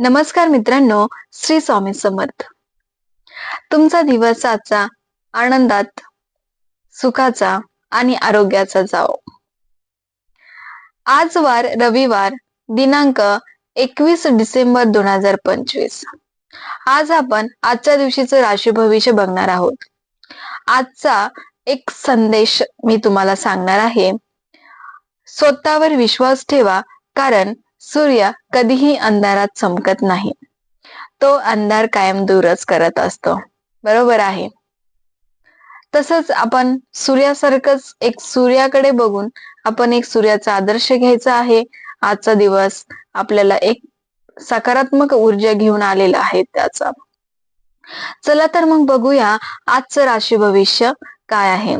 नमस्कार मित्रांनो श्री स्वामी समर्थ. तुमचा दिवस आजचा आनंदात सुखाचा आणि आरोग्याचा जाओ आज वार रविवार दिनांक एकवीस डिसेंबर दोन हजार पंचवीस. आज आपण आजच्या दिवशीचं राशी भविष्य बघणार आहोत. आजचा एक संदेश मी तुम्हाला सांगणार आहे. स्वतःवर विश्वास ठेवा कारण सूर्य कधीही अंधारात चमकत नाही. तो अंधार कायम दूरच करत असतो. बरोबर आहे. तसंच आपण सूर्यासारखंच एक सूर्याकडे बघून आपण एक सूर्याचा आदर्श घ्यायचा आहे. आजचा दिवस आपल्याला एक सकारात्मक ऊर्जा घेऊन आलेला आहे त्याचा. चला तर मग बघूया आजचं राशी भविष्य काय आहे.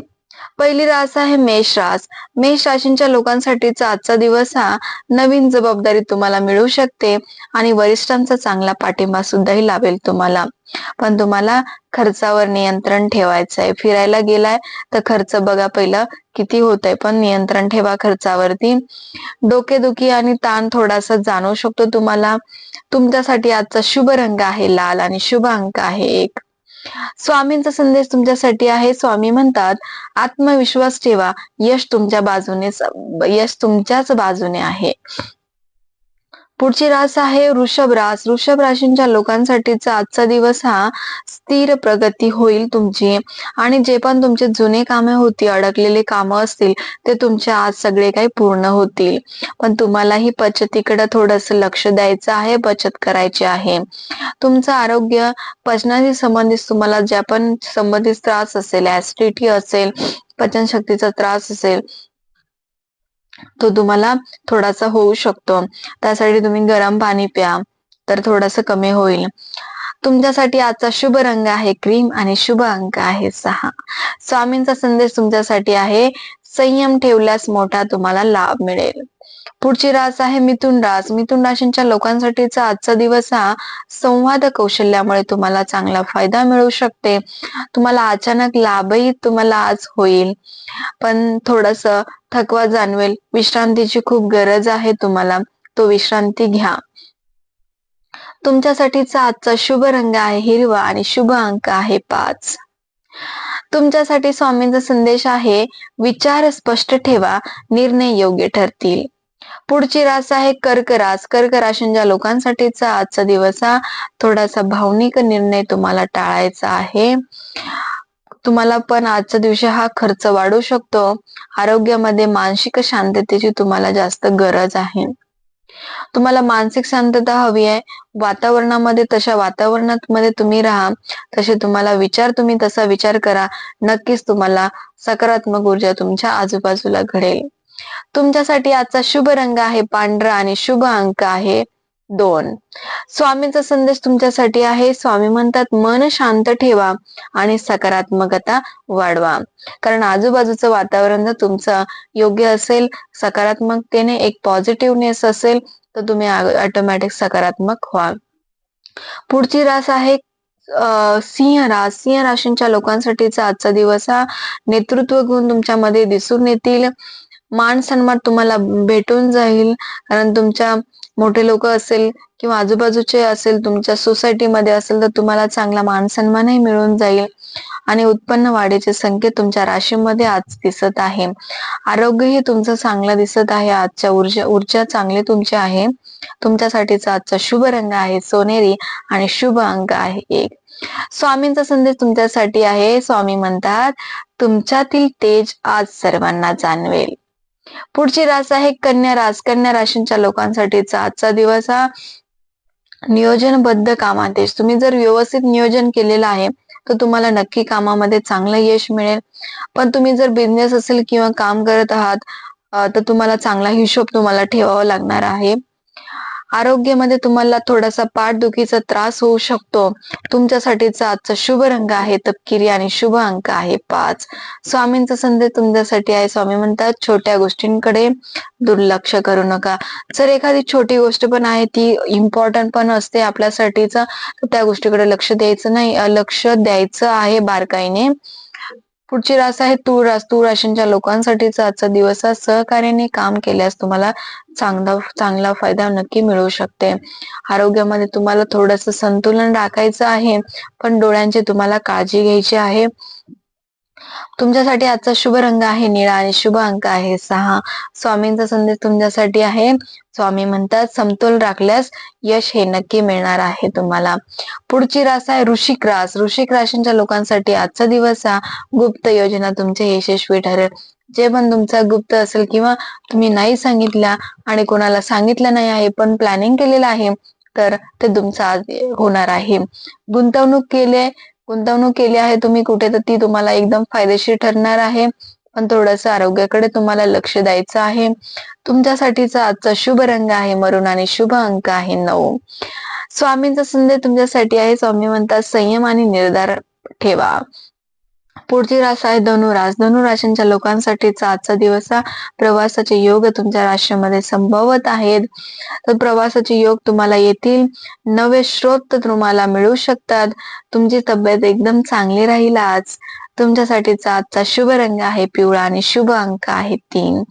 पहिली रास आहे मेष रास. मेष राशींच्या लोकांसाठीचा आजचा दिवस हा नवीन जबाबदारी तुम्हाला मिळू शकते आणि वरिष्ठांचा चांगला पाठिंबा सुद्धाही लाभेल तुम्हाला. पण तुम्हाला खर्चावर नियंत्रण ठेवायचं आहे फिरायला गेलाय तर खर्च बघा पहिलं किती होत आहे पण नियंत्रण ठेवा खर्चावरती. डोकेदुखी आणि ताण थोडासा जाणवू शकतो तुम्हाला. तुमच्यासाठी आजचा शुभ रंग आहे लाल आणि शुभ अंक आहे एक. स्वामींचा संदेश तुमच्यासाठी आहे. स्वामी म्हणतात आत्मविश्वास ठेवा. यश तुमच्या बाजूने यश तुमच्याच बाजूने आहे. पुढची रास आहे वृषभ रास. वृषभ राशींच्या लोकांसाठीचा आजचा दिवस हा स्थिर प्रगती होईल तुमची. आणि जे पण तुमचे जुने कामे होती अडकलेले कामं असतील ते तुमच्या आज सगळे काही पूर्ण होतील. पण तुम्हालाही बचतीकडे थोडस लक्ष द्यायचं आहे बचत करायची आहे. तुमचं आरोग्य पचनाशी संबंधित तुम्हाला ज्या पण संबंधित त्रास असेल ऍसिडिटी असेल पचनशक्तीचा त्रास असेल तो तुम्हाला थोडासा होऊ शकतो. त्यासाठी तुम्ही गरम पाणी प्या तर थोडस कमी होईल. तुमच्यासाठी आजचा शुभ रंग आहे क्रीम आणि शुभ अंक आहे सहा. स्वामींचा संदेश तुमच्यासाठी आहे संयम ठेवल्यास मोठा तुम्हाला लाभ मिळेल. पुढची रास आहे मिथुन रास मिथुन राशींच्या लोकांसाठीचा आजचा दिवस हा संवाद कौशल्यामुळे तुम्हाला चांगला फायदा मिळू शकते. तुम्हाला अचानक लाभही तुम्हाला आज होईल. पण थोडस थकवा जाणवेल. विश्रांतीची खूप गरज आहे तुम्हाला. तो विश्रांती घ्या. तुमच्यासाठीचा आजचा शुभ रंग आहे हिरवा आणि शुभ अंक आहे पाच. तुमच्यासाठी स्वामींचा संदेश आहे विचार स्पष्ट ठेवा निर्णय योग्य ठरतील. पुढची रास आहे कर्क रास कर्क राशींच्या लोकांसाठीचा आजचा दिवस हा थोडासा भावनिक निर्णय तुम्हाला टाळायचा आहे. तुम्हाला पण आजच्या दिवशी हा खर्च वाढू शकतो. आरोग्यामध्ये मानसिक शांततेची तुम्हाला जास्त गरज आहे. तुम्हाला मानसिक शांतता हवी आहे. वातावरणामध्ये तशा वातावरणात मध्ये तुम्ही राहा. तसे तुम्हाला विचार तुम्ही तसा विचार करा. नक्कीच तुम्हाला सकारात्मक ऊर्जा तुमच्या आजूबाजूला घडेल. तुमच्यासाठी आजचा शुभ रंग आहे पांढरा आणि शुभ अंक आहे दोन. स्वामीचा संदेश तुमच्यासाठी आहे. स्वामी म्हणतात मन शांत ठेवा आणि सकारात्मकता वाढवा. कारण आजूबाजूचं वातावरण जर तुमचं योग्य असेल सकारात्मकतेने एक पॉझिटिव्हनेस असेल तर तुम्ही ऑटोमॅटिक सकारात्मक व्हा पुढची रास आहे सिंह रास. सिंह राशींच्या लोकांसाठीचा आजचा दिवस हा नेतृत्व गुण तुमच्यामध्ये दिसून येतील. मान सन्मान तुम्हाला भेटून जाईल. कारण तुमच्या मोठे लोक असेल किंवा आजूबाजूचे असेल तुमच्या सोसायटीमध्ये असेल तर तुम्हाला चांगला मान सन्मानही मिळून जाईल. आणि उत्पन्न वाढीचे संकेत तुमच्या राशीमध्ये आज दिसत आहे. आरोग्यही तुमचं चांगलं दिसत आहे. आजच्या ऊर्जा ऊर्जा चांगली तुमची आहे. तुमच्यासाठीचा आजचा शुभ रंग आहे. सोनेरी आणि शुभ अंक आहे एक. स्वामींचा संदेश तुमच्यासाठी आहे. स्वामी म्हणतात तुमच्यातील तेज आज सर्वांना जाणवेल. पुढची रास आहे कन्या रास. कन्या राशींच्या लोकांसाठीचा आजचा दिवस हा नियोजनबद्ध कामात तुम्ही जर व्यवस्थित नियोजन केलेलं आहे तर तुम्हाला नक्की कामामध्ये चांगलं यश मिळेल. पण तुम्ही जर बिझनेस असेल किंवा काम करत आहात तर तुम्हाला चांगला हिशोब तुम्हाला ठेवावा लागणार आहे. आरोग्यामध्ये तुम्हाला थोडासा पाठदुखीचा त्रास होऊ शकतो. तुमच्यासाठीचा आजचा शुभ रंग आहे तपकिरी आणि शुभ अंक आहे पाच. स्वामींचा संदेश तुमच्यासाठी आहे. स्वामी म्हणतात छोट्या गोष्टींकडे दुर्लक्ष करू नका. जर एखादी छोटी गोष्ट पण आहे ती इम्पॉर्टंट पण असते आपल्यासाठीच त्या गोष्टीकडे लक्ष द्यायचं नाही. लक्ष द्यायचं आहे बारकाईने. पुढची रास आहे तूळ रास तूळ राशींच्या लोकांसाठीचा आजचा दिवस हा सहकार्याने काम केल्यास तुम्हाला चांगला चांगला फायदा नक्की मिळू शकते. आरोग्यामध्ये तुम्हाला थोडस संतुलन राखायचं आहे पण डोळ्यांची तुम्हाला काळजी घ्यायची आहे. तुमच्यासाठी आजचा शुभ रंग आहे निळा आणि शुभ अंक आहे सहा. स्वामींचा संदेश तुमच्यासाठी आहे. स्वामी म्हणतात समतोल राखल्यास यश हे नक्की मिळणार आहे तुम्हाला. पुढची रास आहे ऋषिक रास. ऋषिक राशींच्या लोकांसाठी आजचा दिवस हा गुप्त योजना तुमचे यशस्वी ठरेल. जे पण तुमचा गुप्त असेल किंवा तुम्ही नाही सांगितल्या आणि कोणाला सांगितलं नाही आहे पण प्लॅनिंग केलेलं आहे तर ते तुमचं आज होणार आहे. गुंतवणूक केले गुंतवणूक केली आहे तुम्ही कुठे तर ती तुम्हाला एकदम फायदेशीर ठरणार आहे. पण थोडस आरोग्याकडे तुम्हाला लक्ष द्यायचं आहे. तुमच्यासाठीचा आजचा शुभ रंग आहे मरून आणि शुभ अंक आहे नऊ. स्वामींचा संदेश तुमच्यासाठी आहे. स्वामी म्हणतात संयम आणि निर्धार ठेवा. पुढची रास आहे धनुरास धनुराशींच्या लोकांसाठीचा आजचा दिवस प्रवासाचे योग तुमच्या राशीमध्ये संभवत आहेत. तर प्रवासाचे योग तुम्हाला येतील. नवे स्रोत तुम्हाला मिळू शकतात. तुमची तब्येत एकदम चांगली राहील आज. तुमच्यासाठीचा आजचा शुभ रंग आहे पिवळा आणि शुभ अंक आहे तीन.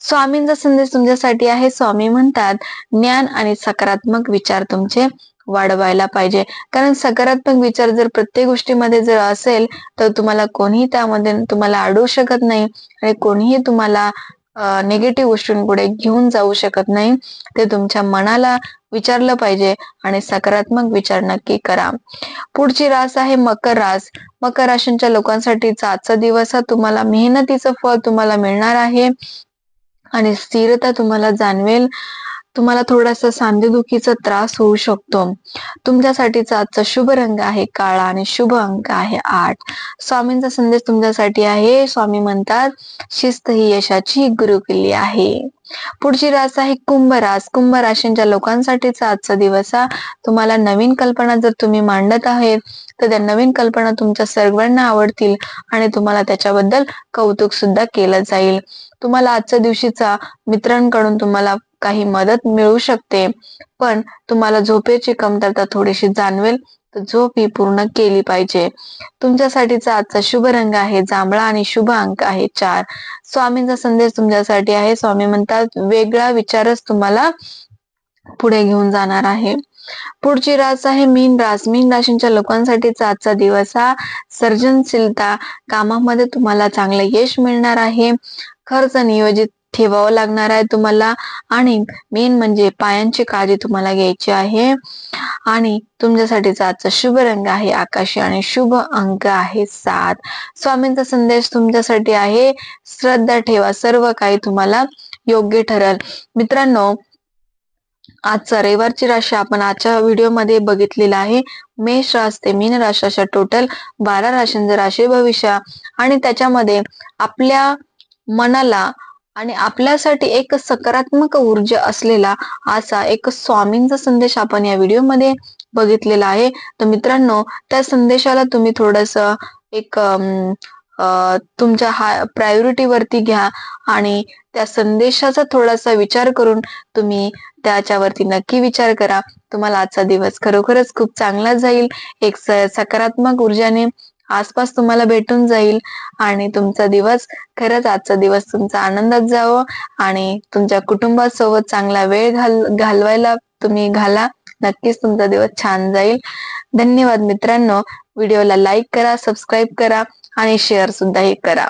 स्वामींचा संदेश तुमच्यासाठी आहे. स्वामी म्हणतात ज्ञान आणि सकारात्मक विचार तुमचे वाढवायला पाहिजे. कारण सकारात्मक विचार जर प्रत्येक गोष्टीमध्ये जर असेल तर तुम्हाला कोणीही त्यामध्ये तुम्हाला अडवू शकत नाही आणि कोणीही तुम्हाला निगेटिव्ह गोष्टींपुढे घेऊन जाऊ शकत नाही. ते तुमच्या मनाला विचारलं पाहिजे आणि सकारात्मक विचार नक्की करा. पुढची रास आहे मकर रास. मकर राशींच्या लोकांसाठीचा आजचा दिवस हा तुम्हाला मेहनतीचं फळ तुम्हाला मिळणार आहे आणि स्थिरता तुम्हाला जाणवेल. तुम्हाला थोडासा सांधेदुखीचा त्रास होऊ शकतो. तुमच्यासाठीचा आजचा शुभ रंग आहे काळा आणि शुभ अंक आहे आठ. स्वामींचा संदेश तुमच्यासाठी आहे. स्वामी म्हणतात शिस्त ही यशाची गुरुकिल्ली आहे. पुढची रास आहे कुंभ रास. कुंभ राशींच्या लोकांसाठीचा आजचा दिवस हा. तुम्हाला नवीन कल्पना जर तुम्ही मांडत आहेत तर त्या नवीन कल्पना तुमच्या सर्वांना आवडतील आणि तुम्हाला त्याच्याबद्दल कौतुक सुद्धा केलं जाईल. तुम्हाला आजच्या दिवशीचा मित्रांकडून तुम्हाला काही मदत मिळू शकते. पण तुम्हाला झोपेची कमतरता थोडीशी जाणवेल. तर झोप ही पूर्ण केली पाहिजे. तुमच्यासाठीचा आजचा शुभ रंग आहे जांभळा आणि शुभ अंक आहे चार. स्वामींचा संदेश तुमच्यासाठी आहे. स्वामी म्हणतात वेगळा विचारच तुम्हाला पुढे घेऊन जाणार आहे. पुढची रास आहे मीन रास. मीन राशींच्या लोकांसाठीचा आजचा दिवस हा सर्जनशीलता. कामामध्ये तुम्हाला चांगलं यश मिळणार आहे. खर्च नियोजित ठेवावं लागणार आहे तुम्हाला. आणि मेन म्हणजे पायांची काळजी तुम्हाला घ्यायची आहे. आणि तुमच्यासाठीचा आजचा शुभ रंग आहे आकाशी आणि शुभ अंक आहे सात. स्वामींचा संदेश तुमच्यासाठी आहे. श्रद्धा ठेवा सर्व काही तुम्हाला योग्य ठरेल. मित्रांनो आजचा रविवारची राशी आपण आजच्या व्हिडिओमध्ये बघितलेला आहे. मेष रास ते मीन राशाच्या टोटल बारा राशींचं राशी भविष्य. आणि त्याच्यामध्ये आपल्या मनाला आणि आपल्यासाठी एक सकारात्मक ऊर्जा असलेला असा एक स्वामींचा संदेश आपण या व्हिडिओमध्ये बघितलेला आहे. तर मित्रांनो त्या संदेशाला तुम्ही थोडस एक तुमच्या हा प्रायोरिटी वरती घ्या आणि त्या संदेशाचा थोडासा विचार करून तुम्ही त्याच्यावरती नक्की विचार करा. तुम्हाला आजचा दिवस खरोखरच खूप चांगला जाईल. एक सकारात्मक ऊर्जाने आसपास तुम्हाला भेटून जाईल आणि तुमचा दिवस खरंच आजचा दिवस तुमचा आनंदात जावं आणि तुमच्या कुटुंबासोबत चांगला वेळ घाल घालवायला तुम्ही घाला. नक्कीच तुमचा दिवस छान जाईल. धन्यवाद मित्रांनो. व्हिडिओला लाईक करा सबस्क्राईब करा आणि शेअर सुद्धा करा.